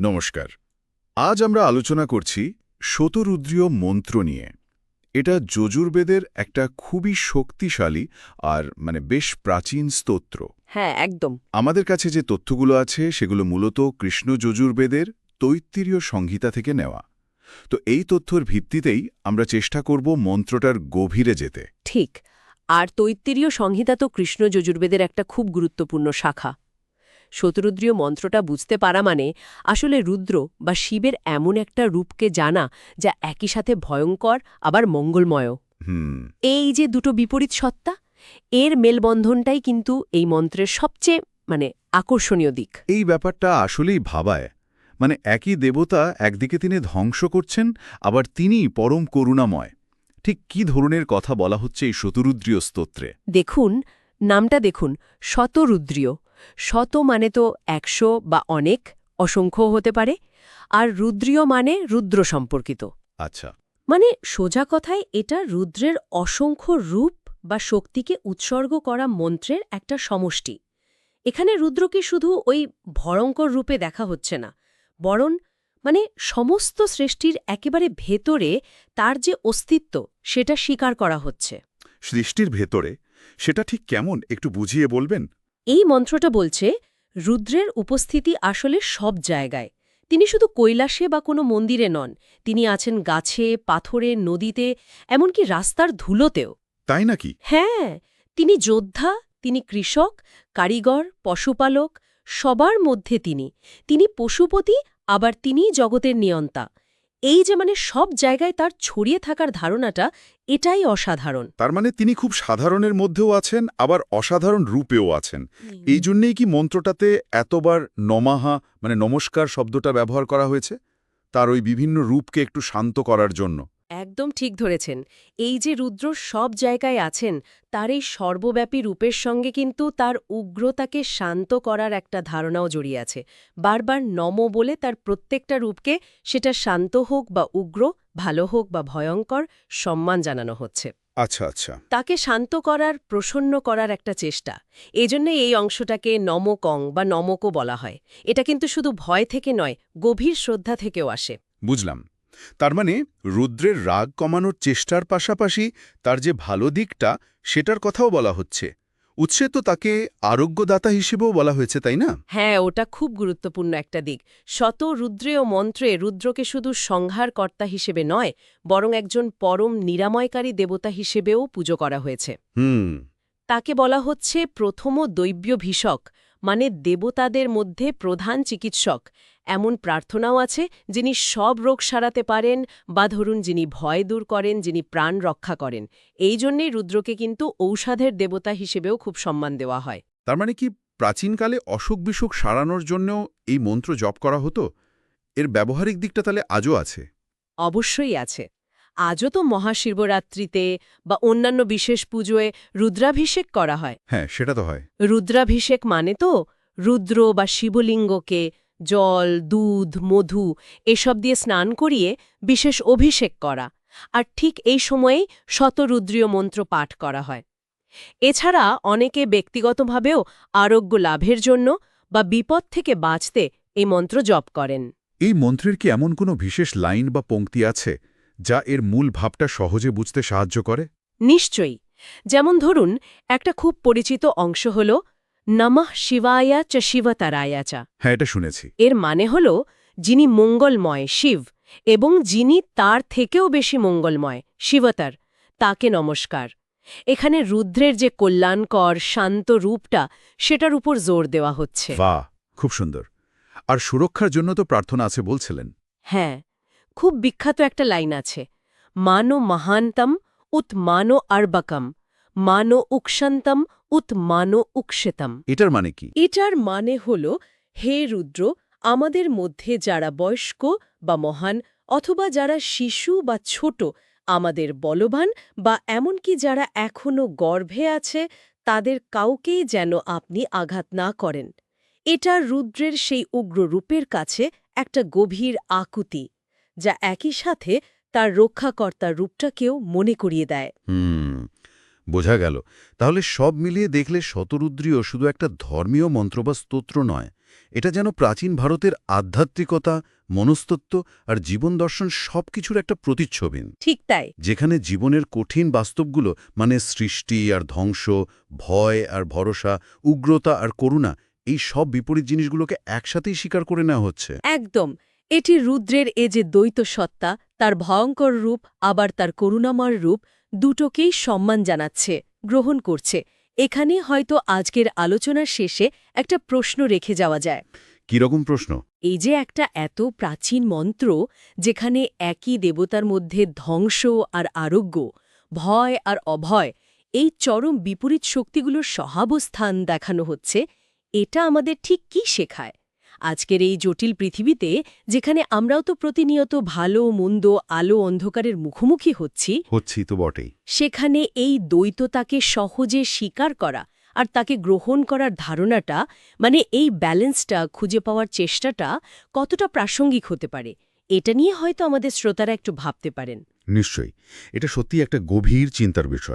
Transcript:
নমস্কার। আজ আমরা আলোচনা করছি শতরুদ্রীয় মন্ত্র নিয়ে। এটা যজুর্বেদের একটা খুবই শক্তিশালী আর মানে বেশ প্রাচীন স্তোত্র। হ্যাঁ একদম। আমাদের কাছে যে তথ্যগুলো আছে সেগুলো মূলত কৃষ্ণ যজুর্বেদের তৈত্তিরীয় সংহিতা থেকে নেওয়া। তো এই তথ্যর ভিত্তিতেই আমরা চেষ্টা করব মন্ত্রটার গভীরে যেতে। ঠিক। আর তৈত্তিরীয় সংহিতা তো কৃষ্ণ যজুর্বেদের একটা খুব গুরুত্বপূর্ণ শাখা। শতরুদ্রীয় মন্ত্রটা বুঝতে পারা মানে আসলে রুদ্র বা শিবের এমন একটা রূপকে জানা যা একই সাথে ভয়ঙ্কর আবার মঙ্গলময় এই যে দুটো বিপরীত সত্তা এর মেলবন্ধনটাই কিন্তু এই মন্ত্রের সবচেয়ে মানে আকর্ষণীয় দিক। এই ব্যাপারটা আসলেই ভাবায়। মানে একই দেবতা একদিকে তিনি ধ্বংস করছেন আবার তিনিই পরম করুণাময়। ঠিক কি ধরনের কথা বলা হচ্ছে এই শতরুদ্রীয় স্তোত্রে? দেখুন নামটা দেখুন শতরুদ্রীয়। শত মানে তো একশো বা অনেক অসংখ্য হতে পারে আর রুদ্রীয় মানে রুদ্র সম্পর্কিত। আচ্ছা। মানে সোজা কথায় এটা রুদ্রের অসংখ্য রূপ বা শক্তিকে উৎসর্গ করা মন্ত্রের একটা সমষ্টি। এখানে রুদ্রকে শুধু ওই ভয়ঙ্কর রূপে দেখা হচ্ছে না বরং মানে সমস্ত সৃষ্টির একেবারে ভেতরে তার যে অস্তিত্ব সেটা স্বীকার করা হচ্ছে। সৃষ্টির ভেতরে? সেটা ঠিক কেমন? একটু বুঝিয়ে বলবেন? এই মন্ত্রটা বলছে রুদ্রের উপস্থিতি আসলে সব জায়গায়। তিনি শুধু কৈলাসে বা কোনো মন্দিরে নন তিনি আছেন গাছে পাথরে নদীতে এমনকি রাস্তার ধুলোতেও। তাই নাকি? হ্যাঁ তিনি যোদ্ধা তিনি কৃষক কারিগর পশুপালক সবার মধ্যে তিনি। তিনি পশুপতি আবার তিনিই জগতের নিয়ন্তা। এই যে মানে সব জায়গায় তার ছড়িয়ে থাকার ধারণাটা এটাই অসাধারণ। তার মানে তিনি খুব সাধারণের মধ্যেও আছেন আবার অসাধারণ রূপেও আছেন। এই জন্যেই কি মন্ত্রটাতে এতবার নমাহা মানে নমস্কার শব্দটা ব্যবহার করা হয়েছে? তার ওই বিভিন্ন রূপকে একটু শান্ত করার জন্য। একদম ঠিক ধরেছেন। এই যে রুদ্র সব জায়গায় আছেন তার এই সর্বব্যাপী রূপের সঙ্গে কিন্তু তার উগ্রতাকে শান্ত করার একটা ধারণাও জড়িয়ে আছে। বারবার নম বলে তার প্রত্যেকটা রূপকে সেটা শান্ত হোক বা উগ্র ভালো হোক বা ভয়ঙ্কর সম্মান জানানো হচ্ছে। আচ্ছা আচ্ছা। তাকে শান্ত করার প্রসন্ন করার একটা চেষ্টা। এজন্য এই অংশটাকে নমকং বা নমকও বলা হয়। এটা কিন্তু শুধু ভয় থেকে নয় গভীর শ্রদ্ধা থেকেও আসে। বুঝলাম। তার মানে রুদ্রের রাগ কমানোর চেষ্টার পাশাপাশি তার যে ভালো দিকটা সেটার কথাও বলা হচ্ছে। উৎসে তো তাকে আরোগ্যদাতা হিসেবেও বলা হয়েছে তাই না? হ্যাঁ ওটা খুব গুরুত্বপূর্ণ একটা দিক। শত রুদ্রেয় মন্ত্রে রুদ্রকে শুধু সংহারকর্তা হিসেবে নয় বরং একজন পরম নিরাময়কারী দেবতা হিসেবেও পুজো করা হয়েছে। হুম। তাকে বলা হচ্ছে প্রথম দৈব্য ভীষক মানে দেবতাদের মধ্যে প্রধান চিকিৎসক। এমন প্রার্থনাও আছে যিনি সব রোগ সারাতে পারেন বা ধরুন যিনি ভয় দূর করেন যিনি প্রাণ রক্ষা করেন। এই জন্যেই রুদ্রকে কিন্তু ঔষধের দেবতা হিসেবেও খুব সম্মান দেওয়া হয়। তার মানে কি প্রাচীনকালে অসুখ বিসুখ সারানোর জন্যও এই মন্ত্র জপ করা হতো? এর ব্যবহারিক দিকটা তাহলে আজও আছে? অবশ্যই আছে। আজও তো মহাশিবরাত্রিতে বা অন্যান্য বিশেষ পুজোয় রুদ্রাভিষেক করা হয়। হ্যাঁ সেটা তো হয়। রুদ্রাভিষেক মানে তো রুদ্র বা শিবলিঙ্গকে জল দুধ মধু এসব দিয়ে স্নান করিয়ে বিশেষ অভিষেক করা। আর ঠিক এই সময়েই শতরুদ্রীয় মন্ত্র পাঠ করা হয়। এছাড়া অনেকে ব্যক্তিগতভাবেও আরোগ্য লাভের জন্য বা বিপদ থেকে বাঁচতে এই মন্ত্র জপ করেন। এই মন্ত্রের কি এমন কোনো বিশেষ লাইন বা পংক্তি আছে? যা এর মূল ভাবটা সহজে বুঝতে সাহায্য করে? নিশ্চয়ই। যেমন ধরুন একটা খুব পরিচিত অংশ হল নমঃ শিবায়া চ শিবতারায়া চা। হ্যাঁ এটা শুনেছি। এর মানে হল যিনি মঙ্গলময় শিব এবং যিনি তার থেকেও বেশি মঙ্গলময় শিবতার তাকে নমস্কার। এখানে রুদ্রের যে কল্যাণকর শান্ত রূপটা সেটার উপর জোর দেওয়া হচ্ছে। বাহ! খুব সুন্দর। আর সুরক্ষার জন্য তো প্রার্থনা আছে বলছিলেন। হ্যাঁ খুব বিখ্যাত একটা লাইন আছে মানো মহান্তম উত মানো আর্বকম মানো উক্ষন্তম উত মানো উক্ষিতম এটার মানে কি? এটার মানে হল হে রুদ্র আমাদের মধ্যে যারা বয়স্ক বা মহান অথবা যারা শিশু বা ছোট আমাদের বলবান বা এমনকি যারা এখনও গর্ভে আছে তাদের কাউকেই যেন আপনি আঘাত না করেন। এটা রুদ্রের সেই উগ্র রূপের কাছে একটা গভীর আকুতি। যা একই সাথে তার রক্ষাকর্তার রূপটাকেও মনে করিয়ে দেয়। হুম বোঝা গেল। তাহলে সব মিলিয়ে দেখলে শতরুদ্রীয় শুধু একটা ধর্মীয় মন্ত্র বা স্তোত্র নয় এটা যেন প্রাচীন ভারতের আধ্যাত্মিকতা মনস্তত্ত্ব আর জীবন দর্শন সব কিছুর একটা প্রতিচ্ছবিন। ঠিক তাই। যেখানে জীবনের কঠিন বাস্তবগুলো মানে সৃষ্টি আর ধ্বংস ভয় আর ভরসা উগ্রতা আর করুণা এই সব বিপরীত জিনিসগুলোকে একসাথেই স্বীকার করে নেওয়া হচ্ছে। একদম। এটি রুদ্রের এ যে দ্বৈত সত্তা তার ভয়ঙ্কর রূপ আবার তার করুণাময় রূপ দুটোকেই সম্মান জানাচ্ছে গ্রহণ করছে। এখানে হয়তো আজকের আলোচনার শেষে একটা প্রশ্ন রেখে যাওয়া যায়। কীরকম প্রশ্ন? এই যে একটা এত প্রাচীন মন্ত্র যেখানে একই দেবতার মধ্যে ধ্বংস আর আরোগ্য ভয় আর অভয় এই চরম বিপরীত শক্তিগুলোর সহাবস্থান দেখানো হচ্ছে এটা আমাদের ঠিক কি শেখায়? আজকের এই জটিল পৃথিবীতে যেখানে আমরাও তো প্রতিনিয়ত ভালো মন্দ আলো অন্ধকারের মুখোমুখি হচ্ছি হচ্ছি তো বটেই। সেখানে এই দ্বৈততাকে সহজে স্বীকার করা আর তাকে গ্রহণ করার ধারণাটা মানে এই ব্যালেন্সটা খুঁজে পাওয়ার চেষ্টাটা কতটা প্রাসঙ্গিক হতে পারে এটা নিয়ে হয়তো আমাদের শ্রোতারা একটু ভাবতে পারেন। নিশ্চয়ই। এটা সত্যি একটা গভীর চিন্তার বিষয়।